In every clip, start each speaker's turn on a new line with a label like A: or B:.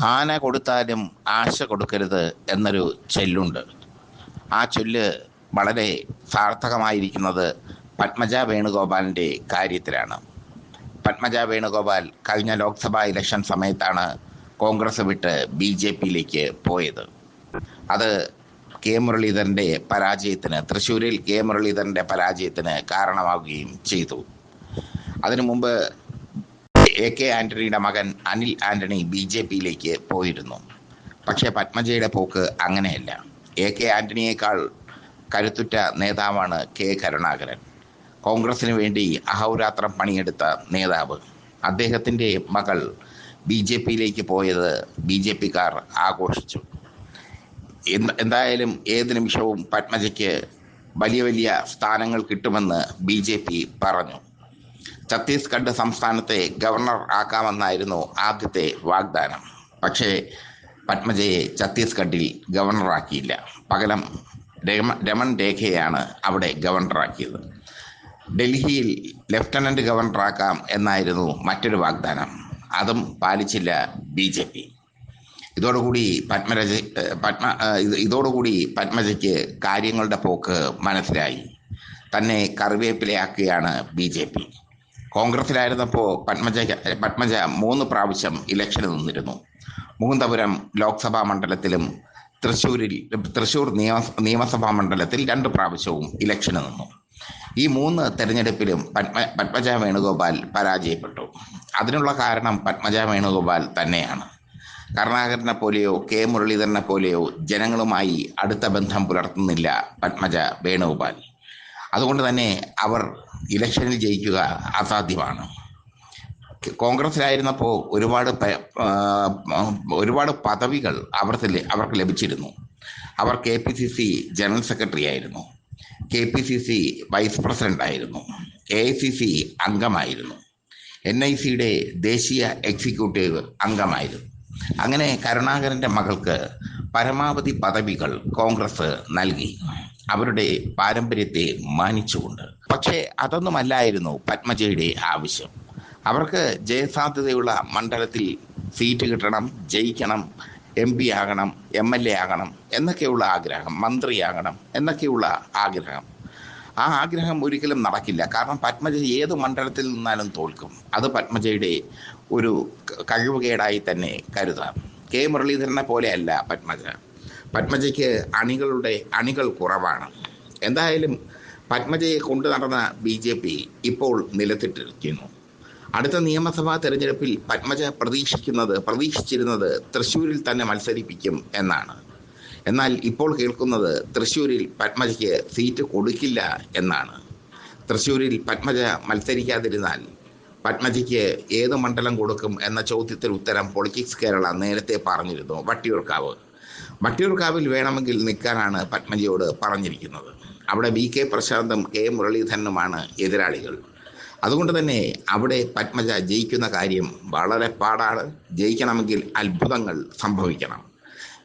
A: ആന കൊടുത്താലും ആശ കൊടുക്കരുത് എന്നൊരു ചൊല്ലുണ്ട്. ആ ചൊല്ല് വളരെ സാർത്ഥകമായിരിക്കുന്നത് പത്മജ വേണുഗോപാലിന്റെ കാര്യത്തിലാണ്. പത്മജ വേണുഗോപാൽ കഴിഞ്ഞ ലോക്സഭാ ഇലക്ഷൻ സമയത്താണ് കോൺഗ്രസ് വിട്ട് ബി ജെ പിയിലേക്ക് പോയത്. അത് കെ മുരളീധരന്റെ പരാജയത്തിന് തൃശ്ശൂരിൽ കെ മുരളീധരന്റെ പരാജയത്തിന് കാരണമാവുകയും ചെയ്തു. അതിനു മുമ്പ് എ കെ ആന്റണിയുടെ മകൻ അനിൽ ആന്റണി ബി ജെ പിയിലേക്ക് പോയിരുന്നു. പക്ഷേ പത്മജയുടെ പോക്ക് അങ്ങനെയല്ല. എ കെ ആന്റണിയേക്കാൾ കരുത്തുറ്റ നേതാവാണ് കെ കരുണാകരൻ. കോൺഗ്രസിന് വേണ്ടി അഹോരാത്രം പണിയെടുത്ത നേതാവ്. അദ്ദേഹത്തിന്റെ മകൾ ബി ജെ പിയിലേക്ക് പോയത് ബി ജെ പിക്കാർ ആഘോഷിച്ചു. എന്തായാലും ഏത് നിമിഷവും പത്മജയ്ക്ക് വലിയ വലിയ സ്ഥാനങ്ങൾ കിട്ടുമെന്ന് ബി ജെ പി പറഞ്ഞു. ഛത്തീസ്ഗഡ് സംസ്ഥാനത്തെ ഗവർണർ ആക്കാമെന്നായിരുന്നു ആദ്യത്തെ വാഗ്ദാനം. പക്ഷേ പത്മജയെ ഛത്തീസ്ഗഡിൽ ഗവർണറാക്കിയില്ല. പകരം രമ രമൺ രേഖയാണ് അവിടെ ഗവർണറാക്കിയത്. ഡൽഹിയിൽ ലഫ്റ്റനന്റ് ഗവർണറാക്കാം എന്നായിരുന്നു മറ്റൊരു വാഗ്ദാനം. അതും പാലിച്ചില്ല ബി ജെ പി. ഇതോടുകൂടി പത്മരജ പത്മ ഇതോടുകൂടി പത്മജയ്ക്ക് കാര്യങ്ങളുടെ പോക്ക് മനസ്സിലായി. തന്നെ കറിവേപ്പിലയാക്കുകയാണ് ബി ജെ പി. കോൺഗ്രസിലായിരുന്നപ്പോൾ പത്മജ പത്മജ മൂന്ന് പ്രാവശ്യം ഇലക്ഷന് നിന്നിരുന്നു. മുകുന്ദപുരം ലോക്സഭാ മണ്ഡലത്തിലും തൃശ്ശൂരിൽ തൃശ്ശൂർ നിയമ നിയമസഭാ മണ്ഡലത്തിൽ രണ്ട് പ്രാവശ്യവും ഇലക്ഷന് നിന്നു. ഈ മൂന്ന് തെരഞ്ഞെടുപ്പിലും പത്മ പത്മജ വേണുഗോപാൽ പരാജയപ്പെട്ടു. അതിനുള്ള കാരണം പത്മജ വേണുഗോപാൽ തന്നെയാണ്. കരുണാകരനെ പോലെയോ കെ മുരളീധരനെ പോലെയോ ജനങ്ങളുമായി അടുത്ത ബന്ധം പുലർത്തുന്നില്ല പത്മജ വേണുഗോപാൽ. അതുകൊണ്ട് തന്നെ അവർ ഇലക്ഷനിൽ ജയിക്കുക അസാധ്യമാണ്. കോൺഗ്രസിലായിരുന്നപ്പോൾ ഒരുപാട് ഒരുപാട് പദവികൾ അവർക്ക് അവർക്ക് ലഭിച്ചിരുന്നു. അവർ K P C C general secretary ആയിരുന്നു. K P C C vice president ആയിരുന്നു. എ ഐ സി സി അംഗമായിരുന്നു. എൻ ഐ സിയുടെ ദേശീയ എക്സിക്യൂട്ടീവ് അംഗമായിരുന്നു. അങ്ങനെ കരുണാകരന്റെ മകൾക്ക് പരമാവധി പദവികൾ കോൺഗ്രസ് നൽകി. അവരുടെ പാരമ്പര്യത്തെ മാനിച്ചുകൊണ്ട്. പക്ഷേ അതൊന്നുമല്ലായിരുന്നു പത്മജയുടെ ആവശ്യം. അവർക്ക് ജയസാധ്യതയുള്ള മണ്ഡലത്തിൽ സീറ്റ് കിട്ടണം ജയിക്കണം എം പി ആകണം എം എൽ എ ആകണം എന്നൊക്കെയുള്ള ആഗ്രഹം മന്ത്രിയാകണം എന്നൊക്കെയുള്ള ആഗ്രഹം. ആ ആഗ്രഹം ഒരിക്കലും നടക്കില്ല. കാരണം പത്മജ ഏത് മണ്ഡലത്തിൽ നിന്നാലും തോൽക്കും. അത് പത്മജയുടെ ഒരു കഴിവുകേടായി തന്നെ കരുതാം. കെ. മുരളീധരനെ പോലെയല്ല പത്മജ. പത്മജയ്ക്ക് അണികളുടെ അണികൾ കുറവാണ്. എന്തായാലും പത്മജയെ കൊണ്ടു നടന്ന ബി ജെ പി ഇപ്പോൾ നിലത്തിട്ടിരിക്കുന്നു. അടുത്ത നിയമസഭാ തെരഞ്ഞെടുപ്പിൽ പത്മജ പ്രതീക്ഷിക്കുന്നത് പ്രതീക്ഷിച്ചിരുന്നത് തൃശ്ശൂരിൽ തന്നെ മത്സരിപ്പിക്കും എന്നാണ്. എന്നാൽ ഇപ്പോൾ കേൾക്കുന്നത് തൃശ്ശൂരിൽ പത്മജയ്ക്ക് സീറ്റ് കൊടുക്കില്ല എന്നാണ്. തൃശ്ശൂരിൽ പത്മജ മത്സരിക്കാതിരുന്നാൽ പത്മജയ്ക്ക് ഏത് മണ്ഡലം കൊടുക്കും എന്ന ചോദ്യത്തിന് ഉത്തരം പൊളിറ്റിക്സ് കേരള നേരത്തെ പറഞ്ഞിരുന്നു വട്ടിയൂർക്കാവ്. വട്ടിയൂർക്കാവിൽ വേണമെങ്കിൽ നിൽക്കാനാണ് പത്മജിയോട് പറഞ്ഞിരിക്കുന്നത്. അവിടെ വി കെ പ്രശാന്തും കെ മുരളീധരനുമാണ് എതിരാളികൾ. അതുകൊണ്ട് തന്നെ അവിടെ പത്മജ ജയിക്കുന്ന കാര്യം വളരെ പാടാണ്. ജയിക്കണമെങ്കിൽ അത്ഭുതങ്ങൾ സംഭവിക്കണം.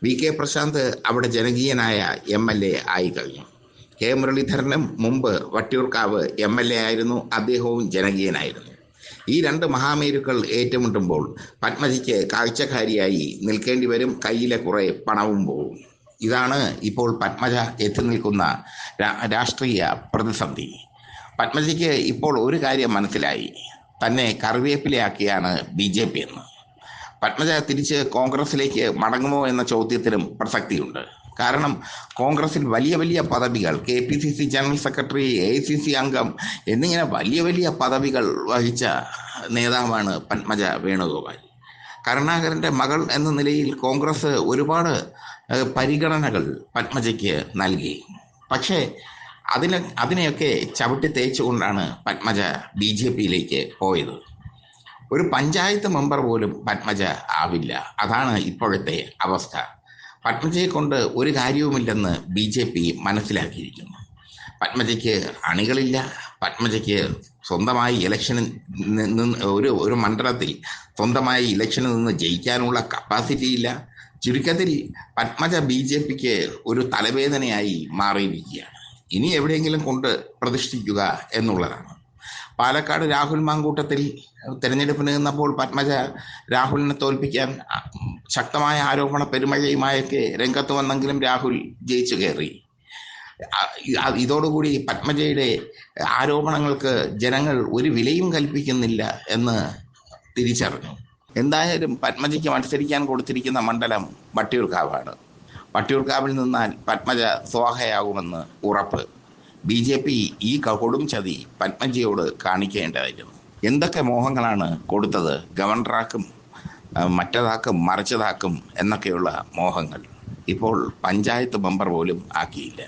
A: വി കെ പ്രശാന്ത് അവിടെ ജനകീയനായ എം എൽ എ ആയി കഴിഞ്ഞു. കെ മുരളീധരനും മുമ്പ് വട്ടിയൂർക്കാവ് എം എൽ എ ആയിരുന്നു. അദ്ദേഹവും ജനകീയനായിരുന്നു. ഈ രണ്ട് മഹാമേരുക്കൾ ഏറ്റുമുട്ടുമ്പോൾ പത്മജിക്ക് കാഴ്ചക്കാരിയായി നിൽക്കേണ്ടി വരും. കയ്യിലെ കുറെ പണവും പോവും ഇതാണ് ഇപ്പോൾ പത്മജ എത്തി നിൽക്കുന്ന രാഷ്ട്രീയ പ്രതിസന്ധി. പത്മജിക്ക് ഇപ്പോൾ ഒരു കാര്യം മനസ്സിലായി. തന്നെ കറിവേപ്പിലയാക്കിയാണ് ബി ജെ പി എന്ന്. പത്മജ തിരിച്ച് കോൺഗ്രസിലേക്ക് മടങ്ങുമോ എന്ന ചോദ്യത്തിനും പ്രസക്തിയുണ്ട്. കാരണം കോൺഗ്രസിൽ വലിയ വലിയ പദവികൾ K P C C general secretary A C C അംഗം എന്നിങ്ങനെ വലിയ വലിയ പദവികൾ വഹിച്ച നേതാവാണ് പത്മജ വേണുഗോപാൽ. കരുണാകരന്റെ മകൾ എന്ന നിലയിൽ കോൺഗ്രസ് ഒരുപാട് പരിഗണനകൾ പത്മജയ്ക്ക് നൽകി. പക്ഷേ അതിനെ അതിനെയൊക്കെ ചവിട്ടി തേച്ചുകൊണ്ടാണ് പത്മജ ബി ജെ പിയിലേക്ക് പോയത്. ഒരു പഞ്ചായത്ത് മെമ്പർ പോലും പത്മജ ആവില്ല. അതാണ് ഇപ്പോഴത്തെ അവസ്ഥ. പത്മജയെ കൊണ്ട് ഒരു കാര്യവുമില്ലെന്ന് ബി ജെ പി മനസ്സിലാക്കിയിരിക്കുന്നു. പത്മജയ്ക്ക് അണികളില്ല. പത്മജയ്ക്ക് സ്വന്തമായി ഇലക്ഷനിൽ നിന്ന് ഒരു ഒരു മണ്ഡലത്തിൽ സ്വന്തമായി ഇലക്ഷനിൽ നിന്ന് ജയിക്കാനുള്ള കപ്പാസിറ്റി ഇല്ല. ചുരുക്കത്തിൽ പത്മജ ബി ജെ പിക്ക് ഒരു തലവേദനയായി മാറിയിരിക്കുകയാണ്. ഇനി എവിടെയെങ്കിലും കൊണ്ട് പ്രതിഷ്ഠിക്കുക എന്നുള്ളതാണ്. പാലക്കാട് രാഹുൽ മാങ്കൂട്ടത്തിൽ തെരഞ്ഞെടുപ്പിന് നിന്നപ്പോൾ പത്മജ രാഹുലിനെ തോൽപ്പിക്കാൻ ശക്തമായ ആരോപണ പെരുമഴയുമായൊക്കെ രംഗത്ത് വന്നെങ്കിലും രാഹുൽ ജയിച്ചു കയറി. ഇതോടുകൂടി പത്മജയുടെ ആരോപണങ്ങൾക്ക് ജനങ്ങൾ ഒരു വിലയും കൽപ്പിക്കുന്നില്ല എന്ന് തിരിച്ചറിഞ്ഞു. എന്തായാലും പത്മജയ്ക്ക് മത്സരിക്കാൻ കൊടുത്തിരിക്കുന്ന മണ്ഡലം വട്ടിയൂർക്കാവാണ്. വട്ടിയൂർക്കാവിൽ നിന്നാൽ പത്മജ സ്വാഹയാകുമെന്ന് ഉറപ്പ്. ബി ജെ പി ഈ കൊടും ചതി പത്മജിയോട് കാണിക്കേണ്ടതായിരുന്നു. എന്തൊക്കെ മോഹങ്ങളാണ് കൊടുത്തത്? ഗവർണറാക്കും മറ്റതാക്കും മറിച്ചതാക്കും എന്നൊക്കെയുള്ള മോഹങ്ങൾ ഇപ്പോൾ പഞ്ചായത്ത് മെമ്പർ പോലും ആക്കിയില്ല.